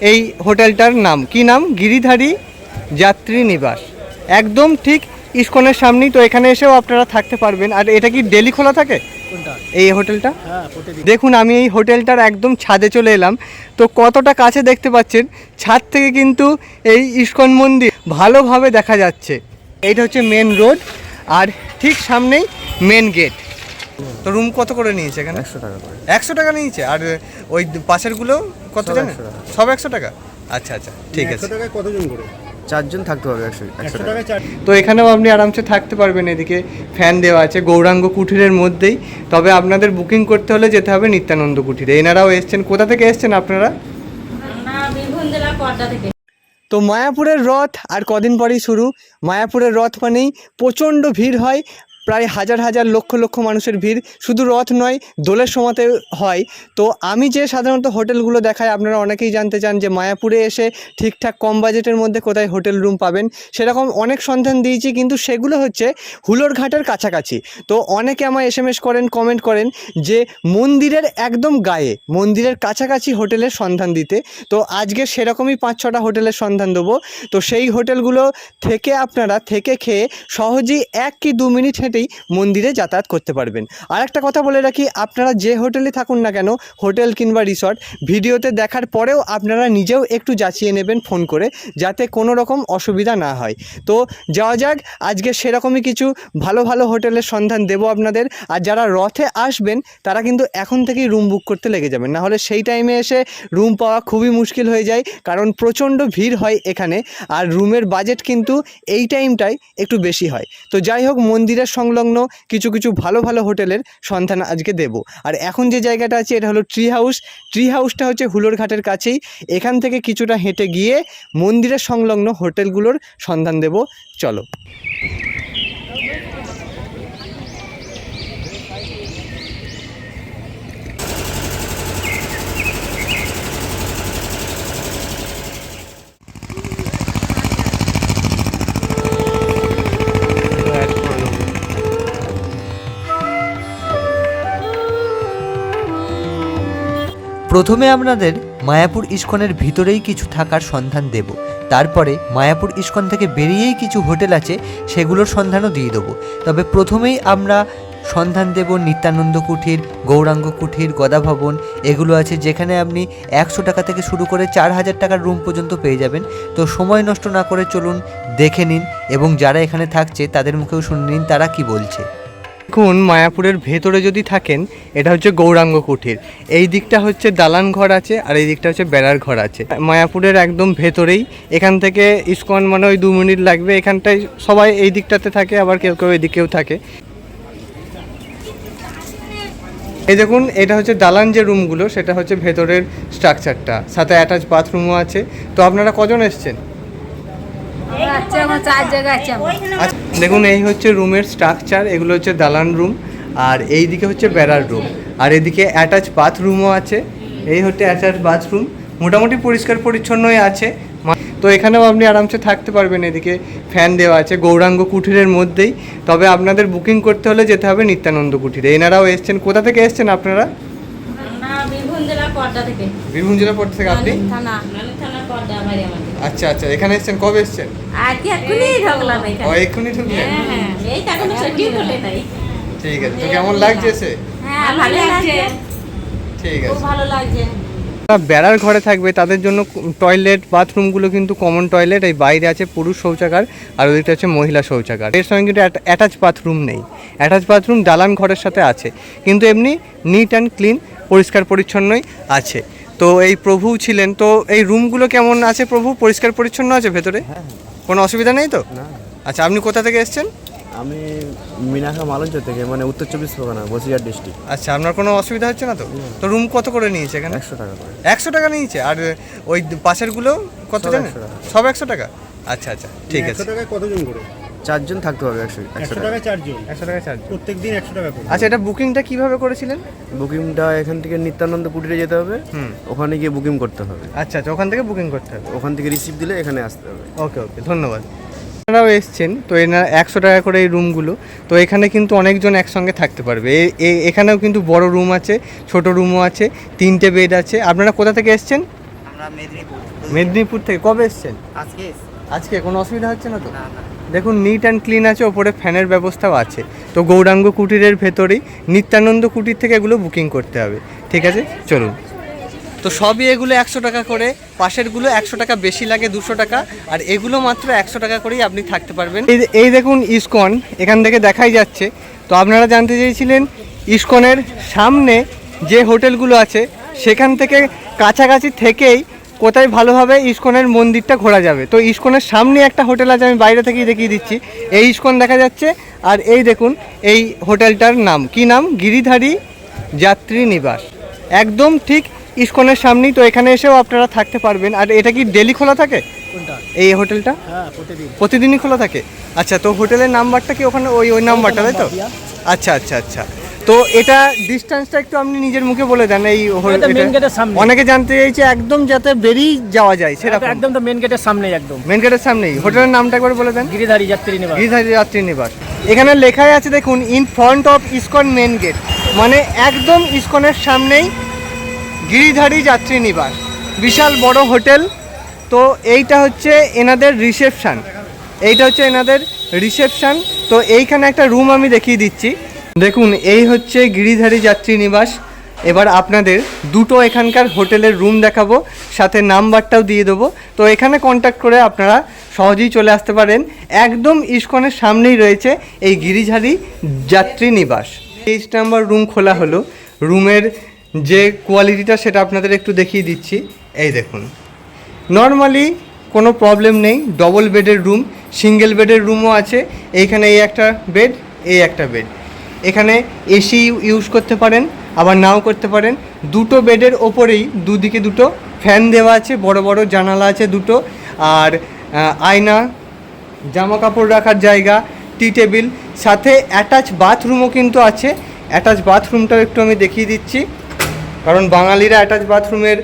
এই হোটেলটার নাম। কি নাম? গিরিধারী যাত্রী নিবাস। একদম ঠিক ইস্কনের সামনেই তো এখানে এসেও আপনারা থাকতে পারবেন। আর এটা কি ডেলি খোলা থাকে? এই হোটেলটা? হ্যাঁ দেখুন আমি এই হোটেলটার একদম ছাদে চলে এলাম। তো কতটা কাছে দেখতে পাচ্ছেন? ছাদ থেকে কিন্তু এই ইস্কন মন্দির ভালোভাবে দেখা যাচ্ছে। এইটা হচ্ছে মেন রোড আর ঠিক সামনেই মেন গেট তো রুম কত করে নিয়েছে এখানে? একশো টাকা করে। একশো টাকা নিয়েছে? আর ওই পাশেরগুলো কত সব জানেন? 100 টাকা। সব একশো টাকা? আচ্ছা আচ্ছা ঠিক আছে। কতজন করে? চারজন থাকতে হবে একশো একশো একশো টাকা তো এখানেও আপনি আরামসে থাকতে পারবেন এদিকে ফ্যান দেওয়া আছে গৌরাঙ্গ কুঠিরের মধ্যেই। তবে আপনাদের বুকিং করতে হলে যেতে হবে নিত্যানন্দ কুঠিরে। এনারাও এসছেন। কোথা থেকে এসছেন আপনারা? তো মায়াপুরের রথ আর কদিন পরেই শুরু। মায়াপুরের রথ মানেই প্রচণ্ড ভিড় হয়। প্রায় হাজার হাজার লক্ষ লক্ষ মানুষের ভিড়। শুধু রথ নয়, দোলের সময়তে হয়। তো আমি যে সাধারণত হোটেলগুলো দেখাই, আপনারা অনেকেই জানতে চান যে মায়াপুরে এসে ঠিকঠাক কম বাজেটের মধ্যে কোথায় হোটেল রুম পাবেন। সেরকম অনেক সন্ধান দিয়েছি, কিন্তু সেগুলো হচ্ছে হুলোর ঘাটের কাছাকাছি। তো অনেকে আমায় এস করেন কমেন্ট করেন যে মন্দিরের একদম গায়ে, মন্দিরের কাছাকাছি হোটেলের সন্ধান দিতে। তো আজকে সেরকমই পাঁচ ছটা হোটেলের সন্ধান দেবো। তো সেই হোটেলগুলো থেকে আপনারা থেকে খেয়ে সহজেই এক কি দু মিনিট হেঁটেই মন্দিরে যাতায়াত করতে পারবেন। আর একটা কথা বলে রাখি, আপনারা যে হোটেলে থাকুন না কেন, হোটেল কিংবা রিসর্ট, ভিডিওতে দেখার পরেও আপনারা নিজেও একটু যাচিয়ে নেবেন ফোন করে, যাতে কোনো রকম অসুবিধা না হয়। তো যাওয়া যাক, আজকে সেরকমই কিছু ভালো ভালো হোটেলের সন্ধান দেবো আপনাদের। আর যারা রথে আসবেন, তারা কিন্তু এখন থেকেই রুম বুক করতে লেগে যাবেন। না হলে সেই টাইমে এসে রুম পাওয়া খুবই মুশকিল হয়ে যায়, কারণ প্রচণ্ড ভিড় হয় এখানে। আর রুমের বাজেট কিন্তু এই টাইমটাই একটু বেশি হয়। তো যাই হোক, মন্দিরের সংলগ্ন কিছু কিছু ভালো ভালো হোটেলের সন্ধান আজকে দেব। আর এখন যে জায়গাটা আছে, এটা হলো ট্রি হাউস ট্রি হাউসটা হচ্ছে হুলোর ঘাটের কাছেই। এখান থেকে কিছুটা হেঁটে গিয়ে মন্দিরের সংলগ্ন হোটেলগুলোর সন্ধান দেব। চলো। প্রথমে আপনাদের মায়াপুর ইস্কনের ভিতরেই কিছু থাকার সন্ধান দেব। তারপরে মায়াপুর ইস্কন থেকে বেরিয়েই কিছু হোটেল আছে, সেগুলোর সন্ধানও দিয়ে দেবো। তবে প্রথমেই আমরা সন্ধান দেব নিত্যানন্দ কুঠির, গৌরাঙ্গ কুঠির গদা ভবন এগুলো আছে যেখানে আপনি একশো টাকা থেকে শুরু করে চার হাজার টাকার রুম পর্যন্ত পেয়ে যাবেন। তো সময় নষ্ট না করে চলুন, দেখে নিন এবং যারা এখানে থাকছে তাদের মুখেও শুনে নিন তারা কি বলছে। দেখুন, মায়াপুরের ভেতরে যদি থাকেন, এটা হচ্ছে গৌরাঙ্গ কুঠির। এই দিকটা হচ্ছে দালান ঘর আছে, আর এই দিকটা হচ্ছে বেড়ার ঘর আছে। মায়াপুরের একদম ভেতরেই, এখান থেকে ইস্কন মানে ওই দু মিনিট লাগবে, এখানটায় সবাই এই দিকটাতে থাকে, আবার কেউ কেউ এদিকেও থাকে। এই দেখুন, এটা হচ্ছে দালান যে রুমগুলো সেটা হচ্ছে ভেতরের স্ট্রাকচারটা সাথে অ্যাটাচ বাথরুমও আছে। তো আপনারা কজন এসছেন আচ্ছা আমার চার জায়গায় আছে আমার আচ্ছা দেখুন এই হচ্ছে রুমের স্ট্রাকচার এগুলো হচ্ছে দালান রুম আর এই দিকে হচ্ছে বেড়ার রুম আর এদিকে অ্যাটাচ বাথরুমও আছে। এই হচ্ছে অ্যাটাচ বাথরুম মোটামুটি পরিষ্কার পরিচ্ছন্নই আছে। মা- তো এখানেও আপনি আরামসে থাকতে পারবেন এদিকে ফ্যান দেওয়া আছে গৌরাঙ্গ কুঠিরের মধ্যেই। তবে আপনাদের বুকিং করতে হলে যেতে হবে নিত্যানন্দ কুঠিরে। এনারাও এসছেন। কোথা থেকে এসছেন আপনারা? বীরভূম জেলা পর্দা থেকে। বীরভূম জেলা পর থেকে আপনি? আচ্ছা আচ্ছা এখানে এসেছেন কবে এসছেন? আর কি এখনই ঢুকলাম ও এখানে ঢুকলেন? হ্যাঁ হ্যাঁ এই তো এখনও ছুটি হলে নাই ঠিক আছে তো কেমন লাগছে সে হ্যাঁ ভালো লাগছে। ঠিক খুব আছে ভালো লাগছে। বেড়ার ঘরে থাকবে তাদের জন্য টয়লেট বাথরুমগুলো কিন্তু কমন টয়লেট এই বাইরে আছে পুরুষ শৌচাগার আর ওদিকটা হচ্ছে মহিলা শৌচাগার। এর সঙ্গে কিন্তু অ্যাটাচ বাথরুম নেই। অ্যাটাচ বাথরুম দালান ঘরের সাথে আছে কিন্তু এমনি নিট অ্যান্ড ক্লিন পরিষ্কার পরিচ্ছন্নই আছে। তো এই প্রভু ছিলেন তো এই রুমগুলো কেমন আছে প্রভু? পরিষ্কার পরিচ্ছন্ন আছে ভেতরে? কোনো অসুবিধা নেই তো? আচ্ছা আপনি কোথা থেকে এসছেন? আমি মিনাখা মালঞ্চ থেকে মানে উত্তর চব্বিশ পরগনা বসিরহাট ডিস্ট্রিক্ট আচ্ছা আপনার কোনো অসুবিধা হচ্ছে না তো? তো রুম কত করে নিয়েছে এখানে? একশো টাকা করে। একশো টাকা নিয়েছে? আর ওই পাশেরগুলো কত সব জানেন? সব একশো টাকা? আচ্ছা আচ্ছা ঠিক আছে। কতজন করে? চারজন থাকতে হবে একশো একশো টাকা। টাকায় চারজন। একশো টাকা চার্জ প্রত্যেক দিন একশো টাকা করে। আচ্ছা এটা বুকিংটা কীভাবে করেছিলেন? বুকিংটা এখান থেকে নিত্যানন্দ কুটিরে যেতে হবে। হুম। ওখানে গিয়ে বুকিং করতে হবে। আচ্ছা আচ্ছা ওখান থেকে বুকিং করতে হবে। ওখান থেকে রিসিভ দিলে এখানে আসতে হবে। ওকে ওকে ধন্যবাদ। আপনারাও এসছেন তো এনারা একশো টাকা করে এই রুমগুলো তো এখানে কিন্তু অনেকজন একসঙ্গে থাকতে পারবে। এ- এ- এখানেও কিন্তু বড় রুম আছে ছোট রুমও আছে তিনটে বেড আছে। আপনারা কোথা থেকে এসছেন? মেদিনীপুর। মেদিনীপুর থেকে। কবে এসছেন? আজকে আজকে? কোনো অসুবিধা হচ্ছে না তো? না না। দেখুন নিট অ্যান্ড ক্লিন আছে, ওপরে ফ্যানের ব্যবস্থাও আছে। তো গৌরাঙ্গ কুটিরের ভেতরেই নিত্যানন্দ কুটির থেকে এগুলো বুকিং করতে হবে। ঠিক আছে? চলুন। তো সবই এগুলো একশো টাকা করে, পাশেরগুলো একশো টাকা বেশি লাগে দুশো টাকা, আর এগুলো মাত্র একশো টাকা করেই আপনি থাকতে পারবেন। এই দেখুন ইসকন, এখান থেকে দেখাই যাচ্ছে। তো আপনারা জানতে চেয়েছিলেন, ইসকনের সামনে যে হোটেলগুলো আছে, সেখান থেকে কাছাকাছি থেকেই কোথায় ভালোভাবে ইস্কনের মন্দিরটা ঘোরা যাবে। তো ইস্কনের সামনে একটা হোটেল আছে আমি বাইরে থেকেই দেখিয়ে দিচ্ছি। এই ইস্কন দেখা যাচ্ছে আর এই দেখুন এই হোটেলটার নাম। কি নাম? গিরিধারী যাত্রী নিবাস। একদম ঠিক ইস্কনের সামনেই। তো এখানে এসেও আপনারা থাকতে পারবেন। আর এটা কি ডেলি খোলা থাকে? এই হোটেলটা? প্রতিদিনই খোলা থাকে? আচ্ছা তো হোটেলের নাম্বারটা কি ওখানে ওই ওই নাম্বারটা তাই তো? আচ্ছা আচ্ছা আচ্ছা। তো এটা ডিস্টেন্সটা একটু আপনি নিজের মুখে বলে দেন এই সামনে। অনেকে জানতে চাইছে একদম যাতে বেরিয়ে যাওয়া যায় সেরকম। একদম তো মেন গেটের সামনেই একদম। মেন গেটের সামনেই। হোটেলের নামটা একবার বলে দেন। গিরিধারী যাত্রী নিবাস। গিরিধারী যাত্রী নিবাস। এখানে লেখাই আছে দেখুন in front of ISKCON main gate মানে একদম ইসকনের সামনেই গিরিধারী যাত্রী নিবাস। বিশাল বড় হোটেল। তো এইটা হচ্ছে এনাদের রিসেপশন। এইটা হচ্ছে এনাদের রিসেপশন। তো এইখানে একটা রুম আমি দেখিয়ে দিচ্ছি। দেখুন, এই হচ্ছে গিরিধারী যাত্রী নিবাস। এবার আপনাদের দুটো এখানকার হোটেলের রুম দেখাবো, সাথে নাম্বারটাও দিয়ে দেবো। তো এখানে কন্ট্যাক্ট করে আপনারা সহজেই চলে আসতে পারেন। একদম ইস্কনের সামনেই রয়েছে এই গিরিধারী যাত্রী নিবাস। তেইশ নাম্বার রুম খোলা হলো। রুমের যে কোয়ালিটিটা সেটা আপনাদের একটু দেখিয়ে দিচ্ছি। এই দেখুন। নর্মালি কোনো প্রবলেম নেই ডবল বেডের রুম সিঙ্গেল বেডের রুমও আছে। এইখানে এই একটা বেড এই একটা বেড এখানে এসি ইউজ করতে পারেন, আবার নাও করতে পারেন। দুটো বেডের ওপরেই দুদিকে দুটো ফ্যান দেওয়া আছে, বড় বড় জানালা আছে দুটো। আর আয়না জামা কাপড় রাখার জায়গা, টি টেবিল, সাথে অ্যাটাচ বাথরুমও কিন্তু আছে। অ্যাটাচ বাথরুমটাও একটু আমি দেখিয়ে দিচ্ছি। কারণ বাঙালিরা অ্যাটাচ বাথরুমের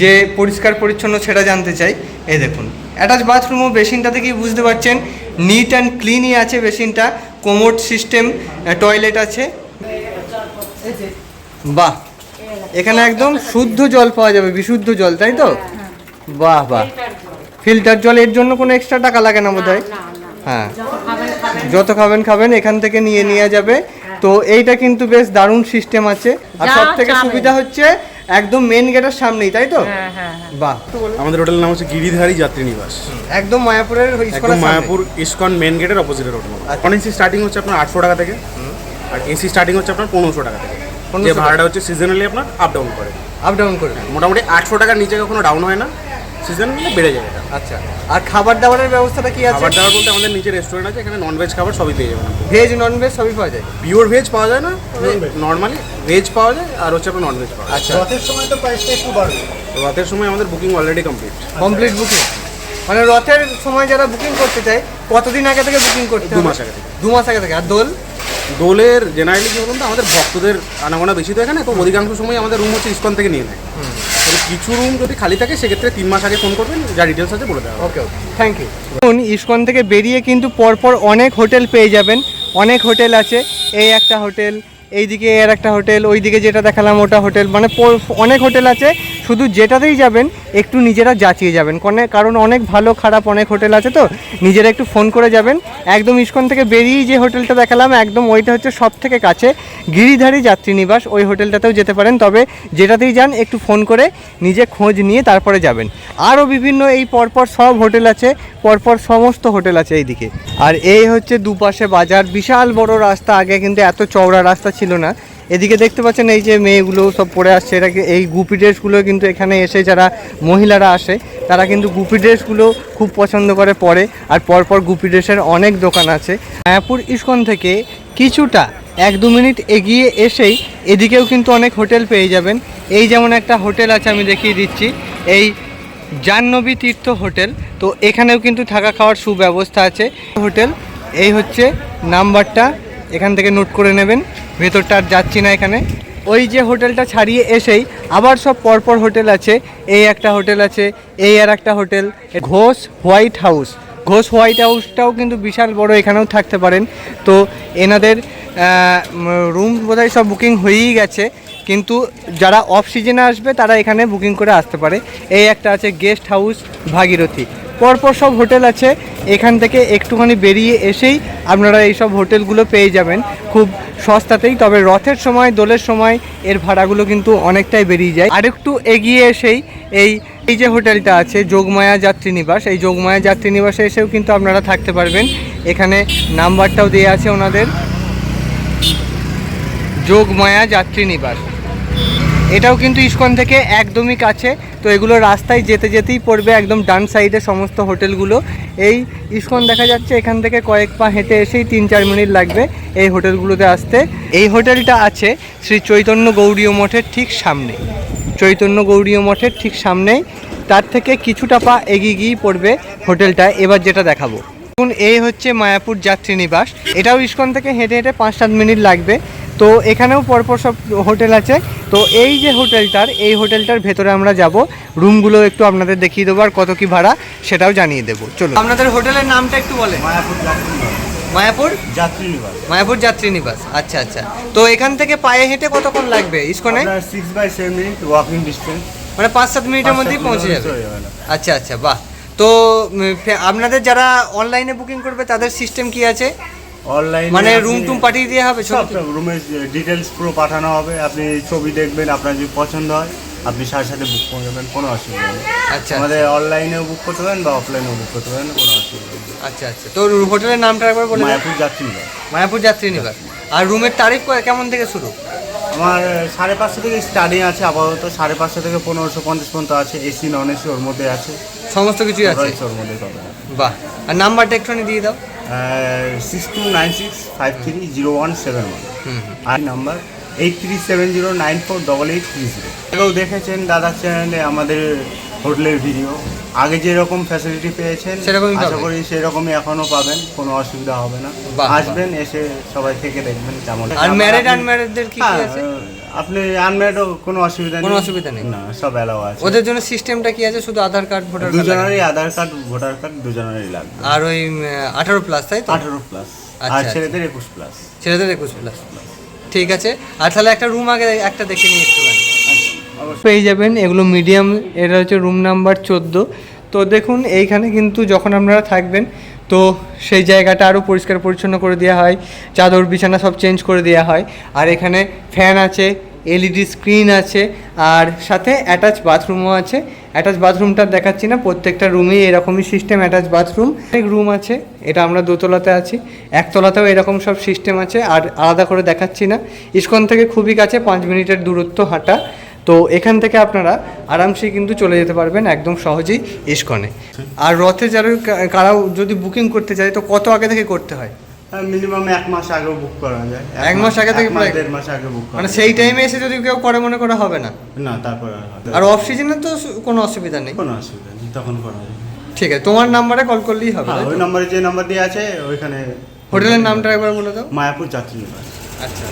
যে পরিষ্কার পরিচ্ছন্ন সেটা জানতে চাই। এই দেখুন অ্যাটাচ বাথরুমও বেসিনটা থেকেই বুঝতে পারছেন নিট অ্যান্ড ক্লিনই আছে বেসিনটা। কোমোড সিস্টেম টয়লেট আছে। বাহ এখানে একদম শুদ্ধ জল পাওয়া যাবে বিশুদ্ধ জল তাই তো? বাহ বাহ। ফিল্টার জল এর জন্য কোনো এক্সট্রা টাকা লাগে না বোধ হ্যাঁ। যত খাবেন খাবেন। এখান থেকে নিয়ে নিয়ে যাবে। তো এইটা কিন্তু বেশ দারুণ সিস্টেম আছে। আর সব থেকে সুবিধা হচ্ছে একদম মেন গেটের সামনেই তাই তো? বাহ। আমাদের হোটেলের নাম হচ্ছে গিরিধারী যাত্রী নিবাস। একদম মায়াপুরের একদম মায়াপুর ইস্কন মেন গেটের অপোজিটের hotel on non AC starting হচ্ছে আপনার আটশো টাকা থেকে। আর এসি স্টার্টিং হচ্ছে আপনার পনেরোশো টাকা থেকে। 1500 যে ভাড়াটা হচ্ছে সিজনালি আপনার আপ ডাউন করে। আপ ডাউন করে। মোটামুটি আটশো টাকার নিচে কখনো ডাউন হয় না। সিজনালি বেড়ে যায় এটা। আচ্ছা আর খাবার দাবারের ব্যবস্থাটা কি আছে? খাবার দাবার বলতে আমাদের নিচে রেস্টুরেন্ট আছে এখানে নন ভেজ খাবার সবই পেয়ে যাবেন ভেজ নন ভেজ সবই পাওয়া যায়? পিওর ভেজ পাওয়া যায় না নর্মালি ভেজ পাওয়া যায় আর হচ্ছে আপনার নন ভেজ পাওয়া যায়। আচ্ছা। রথের সময় তো প্রাইসটা একটু বাড়বে। রথের সময় আমাদের booking already complete complete booking মানে রথের সময় যারা বুকিং করতে চায় কতদিন আগে থেকে বুকিং করতে দু মাস আগে থেকে। দু মাস আগে থেকে। আর দোল? দোলের জেনারেলি কি বলুন তো আমাদের ভক্তদের আনাগোনা বেশি তো এখানে তো অধিকাংশ সময় আমাদের রুম হচ্ছে ইস্কন থেকে নিয়ে নেয় কিছু রুম যদি খালি থাকে সেক্ষেত্রে তিন মাস আগে ফোন করবেন যা ডিটেলস আছে বলে দেওয়া ওকে ওকে থ্যাংক ইউ এখন ইসকন থেকে বেরিয়ে কিন্তু পরপর অনেক হোটেল পেয়ে যাবেন। অনেক হোটেল আছে এই একটা হোটেল এইদিকে এর একটা হোটেল ওইদিকে যেটা দেখালাম ওটা হোটেল মানে অনেক হোটেল আছে। শুধু যেটাতেই যাবেন, একটু নিজেরা যাচিয়ে যাবেন। কারণ অনেক ভালো, খারাপ অনেক হোটেল আছে তো, নিজেরা একটু ফোন করে যাবেন। একদম ইস্কন থেকে বেরিয়েই যে হোটেলটা দেখালাম, একদম ওইটা হচ্ছে সব থেকে কাছে গিরিধারী যাত্রী নিবাস। ওই হোটেলটাতেও যেতে পারেন, তবে যেটাতেই যান, একটু ফোন করে নিজে খোঁজ নিয়ে তারপরে যাবেন। আরও বিভিন্ন এই পরপর সব হোটেল আছে, পরপর সমস্ত হোটেল আছে এইদিকে। আর এই হচ্ছে দুপাশে বাজার। বিশাল বড় রাস্তা, আগে কিন্তু এত চওড়া রাস্তা ছিল না। এদিকে দেখতে পাচ্ছেন এই যে মেয়েগুলো সব পরে আসছে এটা এই গুপি ড্রেসগুলো কিন্তু এখানে এসে যারা মহিলারা আসে, তারা কিন্তু গুপি ড্রেসগুলো খুব পছন্দ করে পরে। আর পরপর গুপি ড্রেসের অনেক দোকান আছে। মায়াপুর ইস্কন থেকে কিছুটা এক দু মিনিট এগিয়ে এসেই এদিকেও কিন্তু অনেক হোটেল পেয়ে যাবেন। এই যেমন একটা হোটেল আছে, আমি দেখিয়ে দিচ্ছি। এই জাহ্নবী তীর্থ হোটেল। তো এখানেও কিন্তু থাকা খাওয়ার সুব্যবস্থা আছে। হোটেল, এই হচ্ছে নাম্বারটা। এখান থেকে নোট করে নেবেন, ভেতরটা আর যাচ্ছি না এখানে। ওই যে হোটেলটা ছাড়িয়ে এসেই আবার সব পরপর হোটেল আছে। এই একটা হোটেল আছে, এই আর একটা hotel. Ghosh white house. Ghosh white হাউসটাও কিন্তু বিশাল বড়, এখানেও থাকতে পারেন। তো এনাদের রুম বোধহয় সব বুকিং হয়েই গেছে। কিন্তু যারা অফ সিজনে আসবে, তারা এখানে বুকিং করে আসতে পারে। এই একটা আছে গেস্ট হাউস ভাগীরথী। পরপর সব হোটেল আছে, এখান থেকে একটুখানি বেরিয়ে এসেই আপনারা এই সব হোটেলগুলো পেয়ে যাবেন। খুব সস্তাতেই, তবে রথের সময়, দোলের সময় এর ভাড়াগুলো কিন্তু অনেকটাই বেরিয়ে যায়। আরেকটু এগিয়ে এসেই এই এই যে হোটেলটা আছে, যোগমায়া যাত্রী নিবাস, এই যোগমায়া যাত্রী নিবাসে এসেও কিন্তু আপনারা থাকতে পারবেন। এখানে নাম্বারটাও দেওয়া আছে ওনাদের। যোগমায়া যাত্রী নিবাস। এটাও কিন্তু ইস্কন থেকে একদমই কাছে। তো এগুলো রাস্তায় যেতে যেতেই পড়বে একদম ডান সাইডে সমস্ত হোটেলগুলো। এই ইস্কন দেখা যাচ্ছে এখান থেকে কয়েক পা হেঁটে এসেই তিন চার মিনিট লাগবে এই হোটেলগুলোতে আসতে। এই হোটেলটা আছে শ্রী চৈতন্য গৌরীয় মঠের ঠিক সামনে। চৈতন্য গৌরীয় মঠের ঠিক সামনেই। তার থেকে কিছুটা পা এগিয়ে গিয়েই পড়বে হোটেলটা। এবার যেটা দেখাবো। দেখুন, এই হচ্ছে মায়াপুর যাত্রী নিবাস এটাও ইস্কন থেকে হেঁটে হেঁটে পাঁচ সাত মিনিট লাগবে। তো এখানেও পরপর সব হোটেল আছে। তো এই যে হোটেলটার এই হোটেলটার ভেতরে আমরা যাব। রুমগুলো একটু আপনাদের দেখিয়ে দেবো আর কত কি ভাড়া সেটাও জানিয়ে দেবো। চলো আপনাদের হোটেলের নামটা একটু বলেন। মায়াপুর যাত্রী নিবাস। মায়াপুর? যাত্রী নিবাস। আচ্ছা আচ্ছা। তো এখান থেকে পায়ে হেঁটে কতক্ষণ লাগবে ইস্কনে? Six by seven minute walking distance মানে পাঁচ সাত মিনিটের মধ্যেই পৌঁছে যাবে। আচ্ছা আচ্ছা বাহ। তো আপনাদের যারা অনলাইনে বুকিং করবে তাদের সিস্টেম কি আছে? অনলাইন মানে রুম টুম পাঠিয়ে দেওয়া হবে সব রুমের ডিটেলস পুরো পাঠানো হবে। আপনি ছবি দেখবেন আপনার যদি পছন্দ হয় আপনি সাথে সাথে বুক করে নেবেন কোনো অসুবিধা নেই। আচ্ছা আমাদের অনলাইনেও বুক করতে পারেন বা অফলাইনেও বুক করতে পারেন কোনো অসুবিধা নেই। আচ্ছা আচ্ছা। তো হোটেলের নামটা একবার বলে মায়াপুর যাত্রী নিবাস। মায়াপুর যাত্রী নিবাস। আর রুমের তারিফ ক- কেমন থেকে শুরু? আমার সাড়ে পাঁচশো থেকে স্টার্টিং আছে আপাতত। সাড়ে পাঁচশো থেকে পনেরোশো পঞ্চাশ পর্যন্ত আছে। এসি নন এসি ওর মধ্যে আছে। সমস্ত কিছুই আছে? ওর মধ্যে বাহ। আর নাম্বারটা একটুখানি দিয়ে দাও। Six two nine six five three zero one seven one. আর number eight three seven zero nine four double eight three zero আগেও দেখেছেন দাদার চ্যানেলে আমাদের হোটেলের ভিডিও আগে যেরকম ফ্যাসিলিটি পেয়েছেন সেরকমই আশা করি সেরকমই এখনও পাবেন কোনো অসুবিধা হবে না। আসবেন এসে সবাই থেকে দেখবেন কেমন। আর ম্যারিড আনম্যারিডদের কি কি হ্যাঁ, আছে? আপনি আনম্যারিডও কোনো অসুবিধা নেই। কোনো অসুবিধা নেই? না সব অ্যালাও আছে। ওদের জন্য সিস্টেমটা কি আছে? শুধু আধার কার্ড ভোটার কার্ড দুজনেরই আধার কার্ড ভোটার কার্ড দুজনেরই লাগবে। আর ওই আঠারো প্লাস তাই তো? আঠারো প্লাস আচ্ছা, আর আচ্ছা। ছেলেদের একুশ প্লাস ছেলেদের একুশ প্লাস ঠিক আছে। আর তাহলে একটা রুম আগে একটা দেখে নিই একটুখানি পেয়ে যাবেন এগুলো মিডিয়াম এটা হচ্ছে রুম নাম্বার চোদ্দ। তো দেখুন এইখানে কিন্তু যখন আপনারা থাকবেন তো সেই জায়গাটা আরও পরিষ্কার পরিচ্ছন্ন করে দেওয়া হয়। চাদর, বিছানা সব চেঞ্জ করে দেওয়া হয়। আর এখানে ফ্যান আছে এলইডি স্ক্রিন আছে, আর সাথে অ্যাটাচ বাথরুমও আছে। অ্যাটাচ বাথরুমটা দেখাচ্ছি না, প্রত্যেকটা রুমেই এরকমই সিস্টেম অ্যাটাচ বাথরুম অনেক রুম আছে, এটা আমরা দোতলাতে আছি। একতলাতেও এরকম সব সিস্টেম আছে, আর আলাদা করে দেখাচ্ছি না। ইস্কন থেকে খুবই কাছে, পাঁচ মিনিটের দূরত্ব হাঁটা। তো এখান থেকে আপনারা আরামসে কিন্তু চলে যেতে পারবেন একদম সহজেই ইস্কনে। আর রথে যারা কা- কারাও যদি বুকিং করতে চায় তো কত আগে থেকে করতে হয়? মিনিমাম এক মাস আগেও বুক করা যায়। এক মাস আগে থেকে প্রায়- দেড় মাস আগে বুক মানে সেই টাইমে এসে যদি কেউ করে মনে করা হবে না? না তারপর আর অফ সিজনে তো কোনো অসুবিধা নেই। কোনো অসুবিধা নেই তখন করা যাবে ঠিক আছে তোমার নাম্বারে কল করলেই হবে হ্যাঁ? ওই নম্বরে যে নাম্বার দিয়ে আছে ওইখানে হোটেলের নামটা একবার বলে দাও। মায়াপুর যাত্রী আচ্ছা